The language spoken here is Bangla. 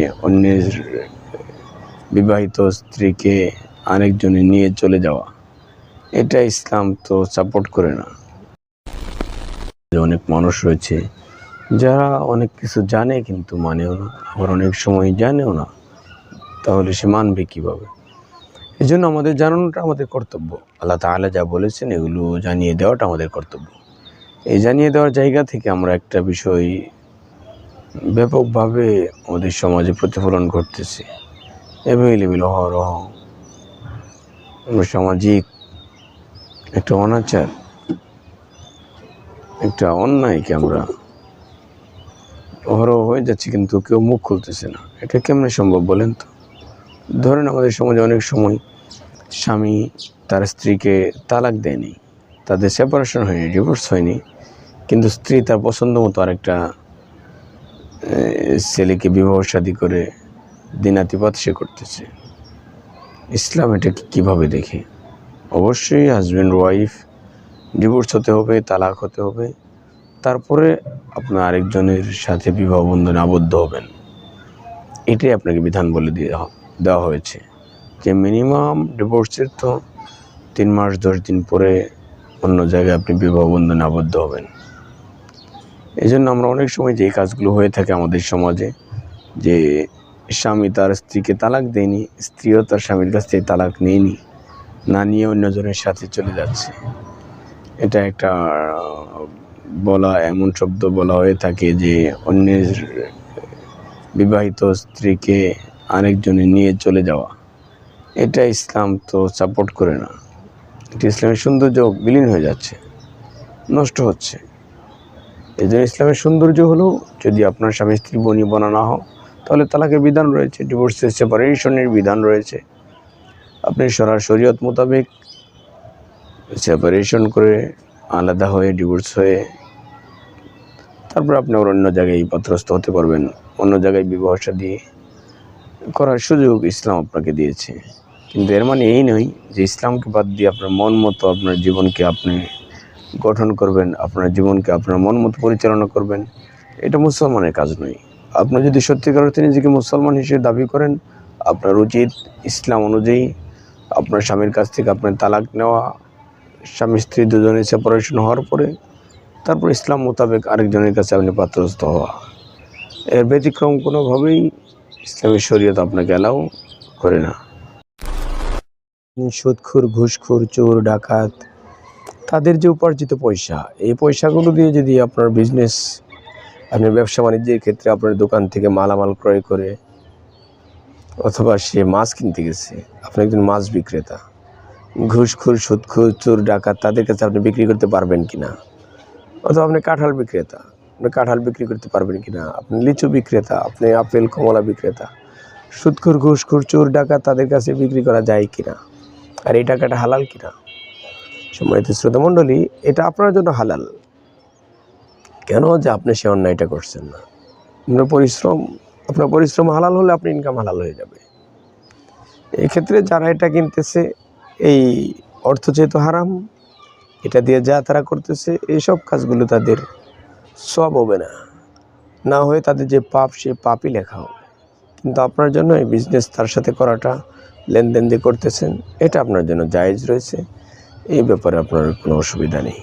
থেকে অন্যের বিবাহিত স্ত্রীকে আরেকজনে নিয়ে চলে যাওয়া। এটা ইসলাম তো সাপোর্ট করে না। অনেক মানুষ রয়েছে যারা অনেক কিছু জানে কিন্তু মানেও না, আবার অনেক সময় জানেও না। তাহলে সে মানবে কীভাবে? এই জন্য আমাদের জানানোটা আমাদের কর্তব্য। আল্লাহ তাআলা যা বলেছেন এগুলো জানিয়ে দেওয়াটা আমাদের কর্তব্য। এই জানিয়ে দেওয়ার জায়গা থেকে আমরা একটা বিষয় ব্যাপকভাবে আমাদের সমাজে প্রতিফলন ঘটতেছে। অ্যাভেলেবেল অহরহ। সামাজিক একটা অনাচার, একটা অন্যায়কে আমরা অহরহ হয়ে যাচ্ছে কিন্তু কেউ মুখ খুলতেছে না। এটা কেমনে সম্ভব বলেন তো? ধরেন আমাদের সমাজে অনেক সময় স্বামী তার স্ত্রীকে তালাক দেয়নি, তাদের সেপারেশন হয়নি ডিভোর্স হয়নি, কিন্তু স্ত্রী তার পছন্দ মতো আরেকটা ছেলেকে বিবাহ শাদী করে দিনাতিপাত সে করতেছে। ইসলাম এটাকে কীভাবে দেখে? অবশ্যই হাজব্যান্ড ওয়াইফ ডিভোর্স হতে হবে, তালাক হতে হবে। তারপরে আপনার আরেকজনের সাথে বিবাহ বন্ধনে আবদ্ধ হবেন। এটাই আপনাকে বিধান বলে দিয়ে দেওয়া হয়েছে যে মিনিমাম ডিভোর্সের তো তিন মাস, দশ দিন পরে অন্য জায়গায় আপনি বিবাহ বন্ধনে আবদ্ধ হবেন। এই জন্য আমরা অনেক সময় যে কাজগুলো হয়ে থাকে আমাদের সমাজে, যে স্বামী তার স্ত্রীকে তালাক দেয়নি, স্ত্রীও তার স্বামীর কাছ থেকে তালাক নেয়নি, না নিয়ে অন্যজনের সাথে চলে যাচ্ছে। এটা একটা বলা, এমন শব্দ বলা হয়ে থাকে যে অন্যের বিবাহিত স্ত্রীকে আরেকজনে নিয়ে চলে যাওয়া। এটা ইসলাম তো সাপোর্ট করে না। এটা ইসলামের সৌন্দর্য বিলীন হয়ে যাচ্ছে, নষ্ট হচ্ছে। এই জন্য ইসলামের সৌন্দর্য হলো, যদি আপনার স্বামী স্ত্রী বনি বনা না হও, তাহলে তালাকের বিধান রয়েছে ডিভোর্সের সেপারেশনের বিধান রয়েছে। আপনি সরা শরীয়ত মোতাবেক সেপারেশন করে আলাদা হয়ে ডিভোর্স হয়ে তারপর আপনি আবার অন্য জায়গায় পাত্রস্থ হতে পারবেন, অন্য জায়গায় বিবাহ দিয়ে করার সুযোগ ইসলাম আপনাকে দিয়েছে। কিন্তু এর মানে এই নয় যে ইসলামকে বাদ দিয়ে আপনার মন মতো আপনার জীবনকে আপনি গঠন করবেন, আপনার জীবনকে, আপনার মন মতো পরিচালনা করবেন, এটা মুসলমানের কাজ নয়। আপনি যদি সত্যিকার অর্থে নিজেকে মুসলমান হিসেবে দাবি করেন, আপনার উচিত ইসলাম অনুযায়ী আপনার স্বামীর কাছ থেকে আপনার তালাক নেওয়া, স্বামী স্ত্রী দুজনের সেপারেশন হওয়ার পরে তারপর ইসলাম মোতাবেক আরেকজনের কাছে আপনি পাত্রস্থ হওয়া। এর ব্যতিক্রম কোনোভাবেই ইসলামের শরীয়ত আপনাকে অ্যালাউ করে না। সুদখুর, ঘুষখুর, চোর, ডাকাত তাদের যে উপার্জিত পয়সা, এই পয়সাগুলো দিয়ে যদি আপনার বিজনেস আপনি ব্যবসা বাণিজ্যের ক্ষেত্রে আপনার দোকান থেকে মালামাল ক্রয় করে, অথবা সে মাছ কিনতে গেছে, আপনি একজন মাছ বিক্রেতা, ঘুষখুর, সুদখুর, চোর, ডাকাত, তাদের কাছে আপনি বিক্রি করতে পারবেন কি না অথবা আপনি কাঁঠাল বিক্রেতা, আপনি কাঁঠাল বিক্রি করতে পারবেন কি না আপনি লিচু বিক্রেতা, আপনি আপেল, কমলা বিক্রেতা, সুদখুর, ঘুষখুর, চোর, ডাকাত তাদের কাছে বিক্রি করা যায় কি না আর এই টাকাটা হালাল কি না সম্মানিত শ্রোতামণ্ডলী, এটা আপনার জন্য হালাল। কেন যে আপনি সে অন্যায়টা করছেন না? আপনার পরিশ্রম আপনার পরিশ্রম হালাল হলে আপনি ইনকাম হালাল হয়ে যাবে। এক্ষেত্রে যারা এটা কিনতেছে, এই অর্থ যেহেতু হারাম, এটা দিয়ে যা তারা করতেছে, এইসব কাজগুলো তাদের সব হবে না। না হয়ে তাদের যে পাপ, সে পাপই লেখা হবে। কিন্তু আপনার জন্য এই বিজনেস তার সাথে করাটা লেনদেন দিয়ে করতেছেন, এটা আপনার জন্য জায়েজ রয়েছে। এই ব্যাপারে আপনার কোনো অসুবিধা নেই।